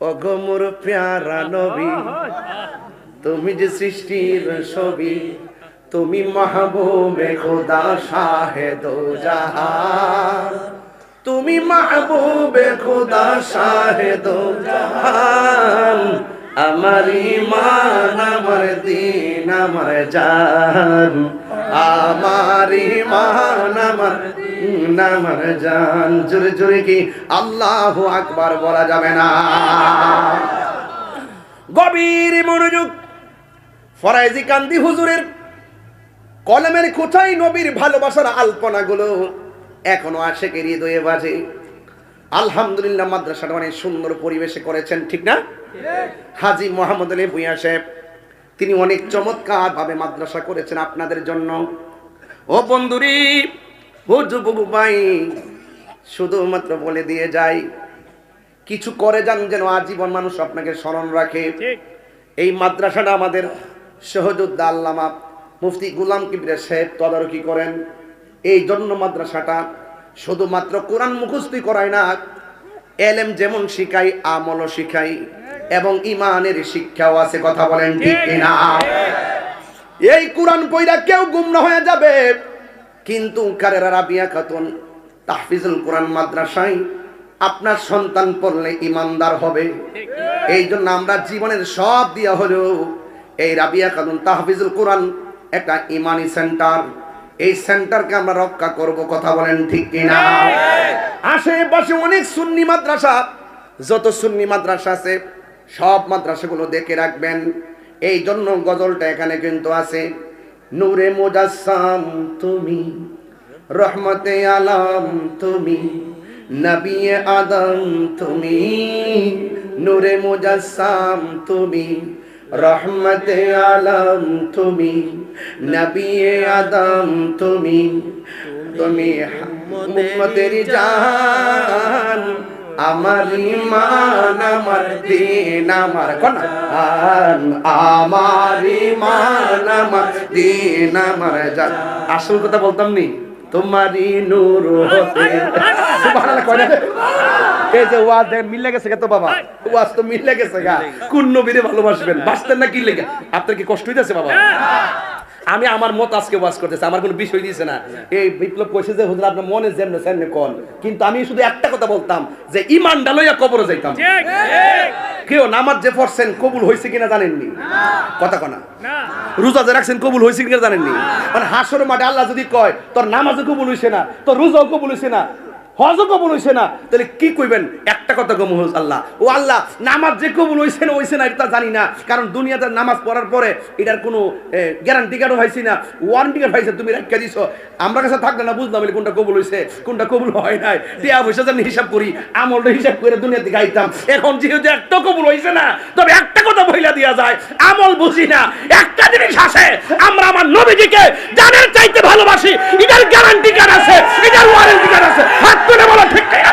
অগমর প্যারা নবী, তুমি যে সৃষ্টির ছবি, তুমি মাহবুবে খোদা শাহেদ জাহান তুমি মাহবুবে খোদা শাহেদ জাহান আমার ইমান আমার দিন, আমার জান। আমার ইমান আমার দিন আমার জান, জোরে জোরে কি আল্লাহ আকবার বলা যাবে না। গভীর মনোযোগ, ফরাইজি কান্দি হুজুরের কলমের কোথায় নবীর ভালোবাসার আলপনাগুলো এখনও আশেকের হৃদয়ে বাজে। আলহামদুলিল্লাহ মাদ্রাসাটা অনেক সুন্দর পরিবেশে করেছেন, ঠিক না? হাজি মোহাম্মদ আলী ভুইয়া সাহেব, তিনি অনেক চমৎকার ভাবে মাদ্রাসা করেছেন আপনাদের জন্য। ও বন্ধুরি ও যুবক ভাই শুধুমাত্র বলে দিয়ে যাই। কিছু করে যান যেন আজীবন মানুষ আপনাকে স্মরণ রাখে। এই মাদ্রাসাটা আমাদের সহযোদ্ধা আল্লামা মুফতি গুলাম কিবরে সাহেব তদারকি করেন। এই জন্য মাদ্রাসাটা শুধুমাত্র কোরআন মুখস্থি করায় না এলেম যেমন শিখাই আমলও শিখাই এবং ইমানের শিক্ষাও আছে কথা বলেন ঠিক কিনা? এই কোরআন পইরা কেউ গুমরা হয়ে যাবে। কিন্তু কারেরা রাবিয়া খাতুন, তাহফিজুল কোরআন মাদ্রাসায় আপনার সন্তান পড়লে ইমানদার হবে। এই জন্য আমরা জীবনের সব দিয়া হলেও এই রাবিয়া খাতুন, তাহফিজুল কোরআন একটা ইমানি সেন্টার। এই সেন্টারকে আমরা রক্ষা করব, কথা বলেন ঠিক কিনা? আশেপাশে অনেক সুন্নি মাদ্রাসা, যত সুন্নি মাদ্রাসা আছে, সব মাদ্রাসাগুলো দেখে রাখবেন। এই জন্য গজলটা এখানে কিন্তু আছে। নূরে মোজাসাম তুমি রহমতে আলম তুমি নবী আদম তুমি নূরে মোজাসাম তুমি রহমতে আলম তুমি নবী আদম তুমি তুমি মুহাম্মদের জান আমার ইমান, আমার দিন, আমার কোন আমার ইমান, আমার দিন, আমার জান। আসল কথা বলতাম নি, তোমারই নূর হতে। সুবহানাল্লাহ, কয় না? এই যে ওয়াজ দেখেন, মিলে গেছে তো বাবা। ওয়াজ তো মিলে গেছে গা। কোন নবীরে ভালোবাসবেন? বাঁচতেন না কি লেগে? আপনার কি কষ্ট হইতেছে বাবা? আমি আমার মত আজকে ওয়াজ করতেছি আমার কোনো বিষয় দিয়েছে না। এই বিপ্লব কইছে যে হুজুর আপনার মনে যেমন সেমনে কোন। কিন্তু আমি শুধু একটা কথা বলতাম যে ইমান ডালইয়া কবরে যাইতাম। কেউ নামাজ যে পড়ছেন কবুল হয়েছে কিনা জানেননি? কথা কনা। রোজা যে রাখছেন কবুল হয়েছে কিনা জানেননি? মানে হাসর মাঠে আল্লাহ যদি কয় তোর নামাজও কবুল হইছে না তোর রোজাও কবুল হইছে না। হজও কবুল হইছে না। তাহলে কি কইবেন? একটা কথা কম হল আল্লাহ। ও আল্লাহ, নামাজ যে কবুল হইছে না হইছে না, এটা জানি না। কারণ দুনিয়াতে নামাজ পড়ার পরে এটার কোনো গ্যারান্টি কার্ডও হয়েছি না। ওয়ারেন্টি কার্ড হয়েছে তুমি রাখা দিছো। আমরা কাছে থাকলে না বুঝলাম কোনটা কবুল হইছে, কোনটা কবুল হয় নাই। টিয়া পয়সা জানি হিসাব করি, আমলটা হিসাব করে দুনিয়াতে গাইতাম এখন যেহেতু একটা কবুল হইছে না, তবে একটা কথা বইলা দিয়া যায়, আমল বুঝি না। একটা জিনিস আসে, আমরা আমার নবীজিকে জানের চাইতে ভালোবাসি, এটার গ্যারান্টি কার্ড আছে এটার ওয়ারেন্টি কার্ড আছে হাত তুলে বলো ঠিক ঠিক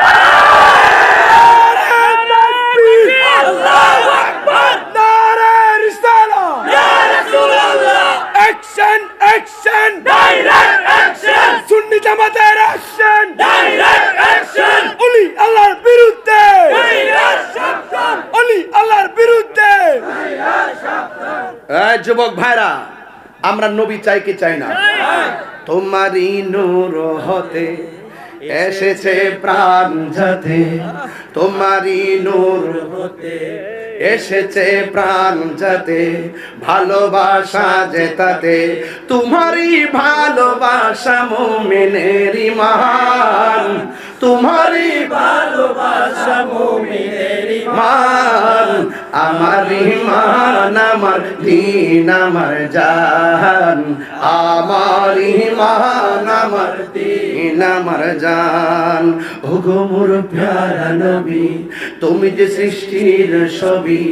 অ্যাকশন অ্যাকশন ডাইরেক্ট অ্যাকশন সুন্নি জামাতের অ্যাকশন ডাইরেক্ট অ্যাকশন অলি আল্লাহর বিরুদ্ধে অলি আল্লাহর বিরুদ্ধে এই যুবক ভাইরা, আমরা নবী চাই কি চাই না? তোমারই নূর হতে এসেছে প্রাণ যাতে। তোমারই নূর হতে এসেছে প্রাণ যাতে। ভালোবাসা যেতাতে তোমারই ভালোবাসা মোমেনের ইমান। তোমারই ভালোবাসা মোমেনের ইমান আমার ইমান আমার দিন, আমার জান আমার ইমান আমার দিন, আমার জান ওগো মোর প্যারা নবী, তুমি যে সৃষ্টির ছবি,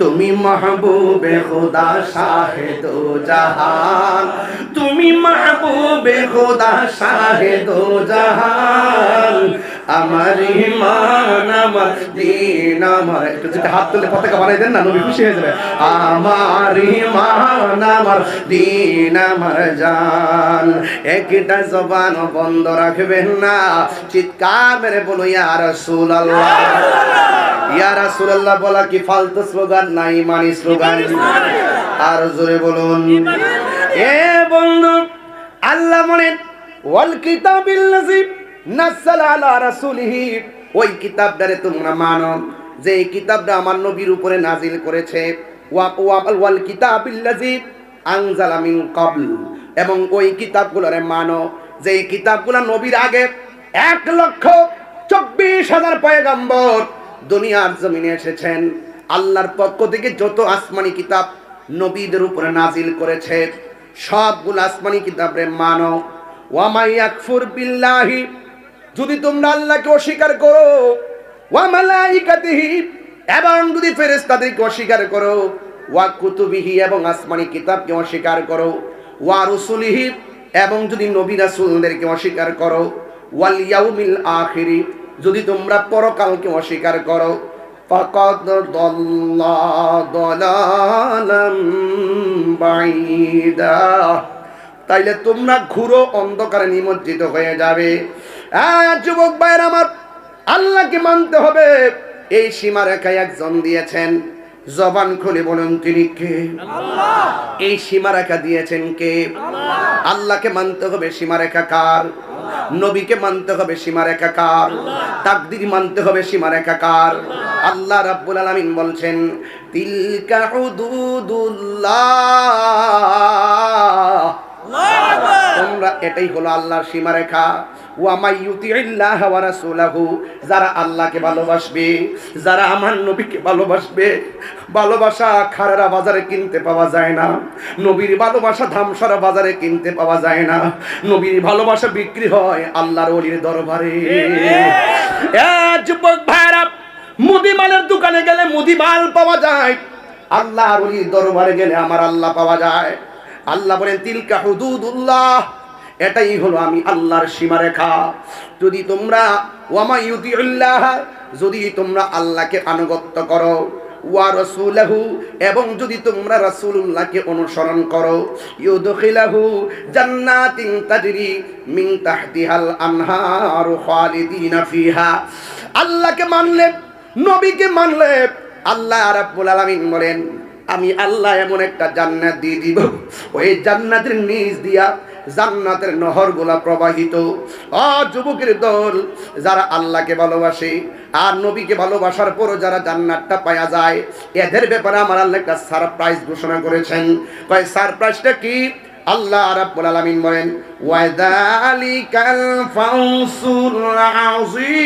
তুমি মাহবুবে খোদা শাহেদ জাহান। তুমি মাহবুবে খোদা শাহেদ জাহান। আমার ইমান আমার দিন আমার একটু যদি হাত তুলে পতাকা বানাই দেন না নবী খুশি হয়ে যাবে। আমার ইমান আমার দিন আমার জান। একটা জবান বন্ধ রাখবেন না। চিৎকার মেরে বলো ইয়া রাসূলুল্লাহ। ইয়া রাসূলুল্লাহ বলা কি ফালতু স্লোগান? না ইমানি স্লোগান। আর জোরে বলুন। এ বন্ধু আল্লাহ বলেন ওয়াল কিতাবিল্লাযী নাযালা আলা রাসূলিহি। ওই কিতাবটারে তোমরা মানো যে এই কিতাবটা আমার নবীর উপরে নাজিল করেছে। ওয়া ওয়া- ওয়াল কিতাবিল্লাযী আনজালা মিন ক্বাবল। এবং ওই কিতাবগুলোরে মানো যে এই কিতাবগুলো নবীর আগে এক লক্ষ চব্বিশ হাজার পয়গাম্বর দুনিয়ার জমিনে এসেছেন। আল্লাহর পক্ষ থেকে যত আসমানি কিতাব নবীদের উপরে নাজিল করেছে, সবগুলো আসমানি কিতাবরে মানো। ওয়ামাই আকফুর বিল্লাহি যদি তোমরা আল্লাহকে অস্বীকার করো এবং যদি ফেরেশতাদেরকে অস্বীকার করো, ওয়া কুতুবিহি, এবং আসমানি কিতাবকে অস্বীকার করো, ওয়া রুসুলিহি, এবং যদি নবী রাসূলদেরকে অস্বীকার করো, ওয়াল ইয়াউমিল আখিরি, যদি তোমরা পরকালকে অস্বীকার করো, ফাকাদ দাল্লা দালালাম বাইদা তাইলে তোমরা ঘুরো অন্ধকারে নিমজ্জিত হয়ে যাবে। যুবক ভাইয়ের আমার আল্লাহকে মানতে হবে। এই সীমা সীমারেখায় একজন দিয়েছেন। জবান খুলে বলুন তিনি কে? এই সীমারেখা দিয়েছেন কে? আল্লাহকে মানতে হবে সীমারেখা কার? নবীকে মানতে হবে সীমারেখা কার? তাকদির মানতে হবে সীমারেখা কার? আল্লাহ! রাব্বুল আলামিন বলছেন তিলকা হুদুদুল্লাহ। তোমরা এটাই হলো আল্লাহর সীমারেখা। যারা আল্লাহকে ভালোবাসবে, যারা আমার নবীকে ভালোবাসবে, ভালোবাসা খারারা বাজারে কিনতে পাওয়া যায় না, নবীর ভালোবাসা ধামসারা বাজারে কিনতে পাওয়া যায় না, নবীর ভালোবাসা বিক্রি হয় আল্লাহর ওলির দরবারে। যুবক ভাইরা, মুদি মালের দোকানে গেলে মুদি মাল পাওয়া যায়, আল্লাহর ওলির দরবারে গেলে আমার আল্লাহ পাওয়া যায়। আল্লাহ বলেন, তিলকা হুদুদুল্লাহ, এটাই হলো আমি আল্লাহর সীমারেখা। যদি তোমরা, ওয়ামা ইউতিউল্লাহ যদি তোমরা আল্লাহকে আনুগত্য করো, ওয়া রাসূলাহু, এবং যদি তোমরা রাসূলুল্লাহকে অনুসরণ করো, ইউদখিলাহু জান্নাতিন তাজরি মিন তাহতিহাল আনহারু খালিদিনা ফিহা। আল্লাহকে মানলে, নবীকে মানলে, আল্লাহ রাব্বুল আলামিন বলেন আমি আল্লাহ এমন একটা জান্নাত দিয়ে দিব। ওই জান্নাতের নিচ দিয়া জান্নাতের নহরগুলা প্রবাহিত। অ যুবকের দল, যারা আল্লাহকে ভালোবাসে আর নবীকে ভালোবাসার পরও যারা জান্নাতটা পাওয়া যায়, এদের ব্যাপারে আমার আল্লাহ একটা সারপ্রাইজ ঘোষণা করেছেন। কয় সারপ্রাইজটা কি? আল্লাহ রাব্বুল আলামিন বলেন, ওয়াদালিকাল ফাউসুল আযীম।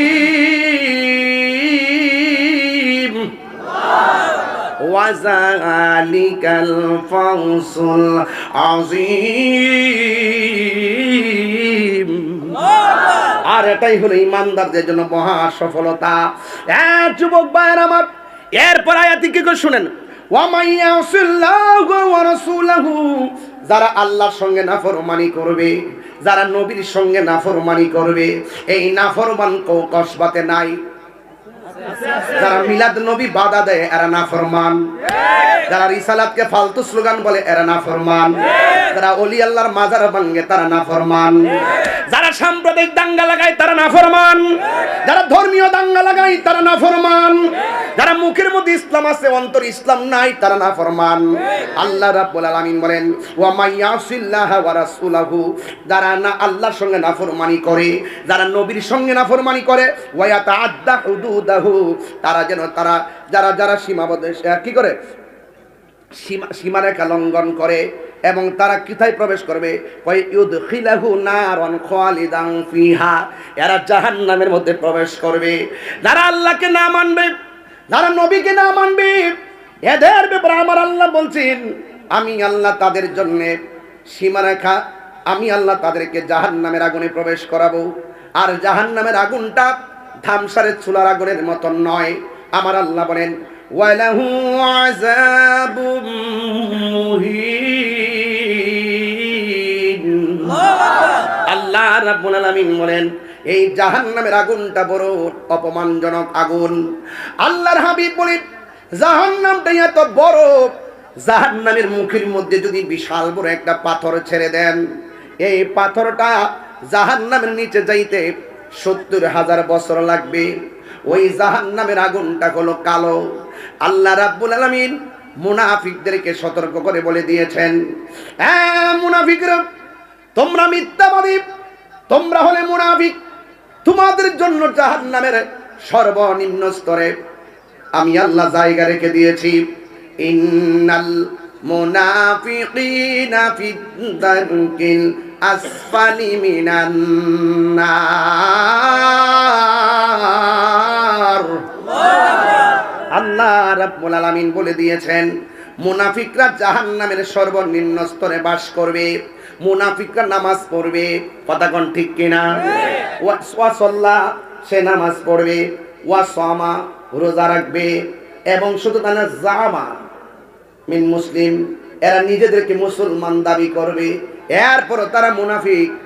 وذلك الفوز العظيم আর এটাই হলো ইমানদারদের জন্য মহা সফলতা হ্যাঁ যুবক ভাইয়ের আমার এরপর আয়াতি কি করে শুনেন ওয়ামাইয়াসিল্লাহু ওয়া রাসূলাহু যারা আল্লাহর সঙ্গে নাফরমানি করবে যারা নবীর সঙ্গে নাফরমানি করবে এই নাফরমান কো কসবাতে নাই যারা মিলাদ নবী বাধা দেয়, এরা না ফরমান যারা রিসালাতকে ফালতু স্লোগান বলে, এরা না ফরমান যারা অলি আল্লাহর মাজার ভাঙ্গে তারা না ফরমান যারা সাম্প্রদায়িক দাঙ্গা লাগায়, তারা না ফরমান যারা ধর্মীয় দাঙ্গা লাগায়, তারা না ফরমান যারা মুখের মধ্যে ইসলাম আছে, অন্তর ইসলাম নাই, তারা না ফরমান আল্লাহ রাব্বুল আলামিন বলেন, ওয়া ওয়া রাসূলাহু যারা না আল্লাহর সঙ্গে নাফরমানি করে, যারা নবীর সঙ্গে নাফরমানি করে, ওয়া ইয়াতাআদ্দা হুদুদাহু তারা যেন তারা, যারা যারা সীমাবদ্ধ কি করে? সীমা, সীমারেখা লঙ্ঘন করে এবং তারা কোথায় প্রবেশ করবে? এরা জাহান্নামের মধ্যে প্রবেশ করবে। যারা আল্লাহকে না মানবে, যারা নবীকে না মানবে, এদের ব্যাপারে আমার আল্লাহ বলছেন, আমি আল্লাহ তাদের জন্য সীমারেখা, আমি আল্লাহ তাদেরকে জাহান্নামের আগুনে প্রবেশ করাবো। আর জাহান্নামের আগুনটা ধামসারের চুলার আগুনের মতন নয়। আমার আল্লাহ বলেন, ওয়ালাহু আযাবুম মুহিন। আল্লাহ রাব্বুল আলামিন বলেন, এই জাহান্নামের আগুনটা বড় অপমানজনক আগুন। আল্লাহর হাবিব বলেন, জাহান্নামটা এত বড়, জাহান্নামের মুখের মধ্যে যদি বিশাল বড় একটা পাথর ছেড়ে দেন, এই পাথরটা জাহান্নামের নিচে যাইতে সত্তর হাজার বছর লাগবে। ওই জাহান্নামের আগুনটা হলো কালো। আল্লাহ রাব্বুল আলামিন মুনাফিকদেরকে সতর্ক করে বলে দিয়েছেন হ্যাঁ তোমরা মিথ্যাবাদী, তোমরা হলে মুনাফিক। তোমাদের জন্য জাহান্নামের সর্বনিম্ন স্তরে আমি আল্লাহ জায়গা রেখে দিয়েছি। ইন্নাল মুনাফিকিনা ফি দারকিল আসফালি মিনান আল্লাহ রাব্বুল আলামিন বলে দিয়েছেন মুনাফিকরা জাহান্নামের সর্বনিম্ন স্তরে বাস করবে মুনাফিকরা নামাজ পড়বে। কথা কোন ঠিক কিনা? ওয়া ওয়া সাল্লা সে নামাজ পড়বে ওয়া সামা রোজা রাখবে এবং শুধু তা না জামা মিন মুসলিম এরা নিজেদেরকে মুসলমান দাবি করবে। এরপর তারা মুনাফিক।